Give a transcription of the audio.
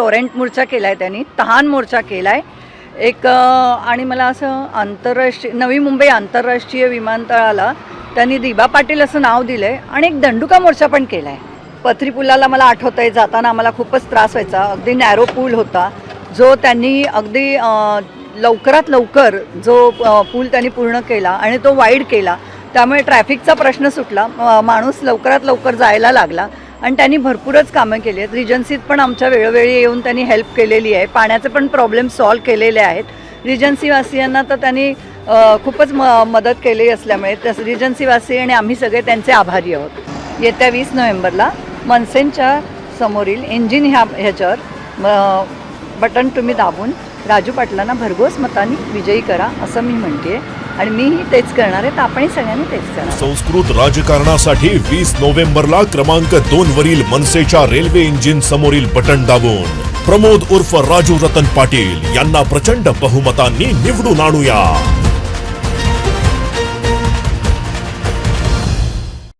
Torrent मोर्चा केला आहे त्यांनी तहान मोर्चा केला आहे एक आणि मला असं आंतरराष्ट्रीय नवी मुंबई आंतरराष्ट्रीय विमानतळाला त्यांनी दिबा पाटील असं नाव दिलं आहे आणि एक दंडुका मोर्चा पण केला आहे पथरी पुलाला मला आठवतं आहे जाताना आम्हाला खूपच त्रास व्हायचा. अगदी नॅरो पूल होता. जो त्यांनी अगदी लवकरात लवकर जो पूल त्यांनी पूर्ण केला आणि तो वाईड केला. त्यामुळे ट्रॅफिकचा प्रश्न सुटला. माणूस लवकरात लवकर जायला लागला. आणि त्यांनी भरपूरच कामं केली आहेत. रिजन्सीत पण आमच्या वेळोवेळी येऊन त्यांनी हेल्प केलेली आहे. पाण्याचे पण प्रॉब्लेम सॉल्व केलेले आहेत. रिजन्सीवासियांना तर त्यांनी खूपच म मदत केली असल्यामुळे तस रिजन्सीवासी आणि आम्ही सगळे त्यांचे आभारी आहोत. येत्या वीस नोव्हेंबरला मनसेनच्या समोरील इंजिन ह्या ह्याच्यावर बटन तुम्ही दाबून राजू पाटलांना भरघोस मतांनी विजयी करा असं मी म्हणते आणि मीही तेच करणार आहे तर आपणही सगळ्यांनी तेच करणार. संस्कृत राजकारणासाठी वीस नोव्हेंबरला क्रमांक दोन वरील मनसेच्या रेल्वे इंजिन समोरील बटन दाबून प्रमोद उर्फ राजू रतन पाटील यांना प्रचंड बहुमतांनी निवडून आणूया.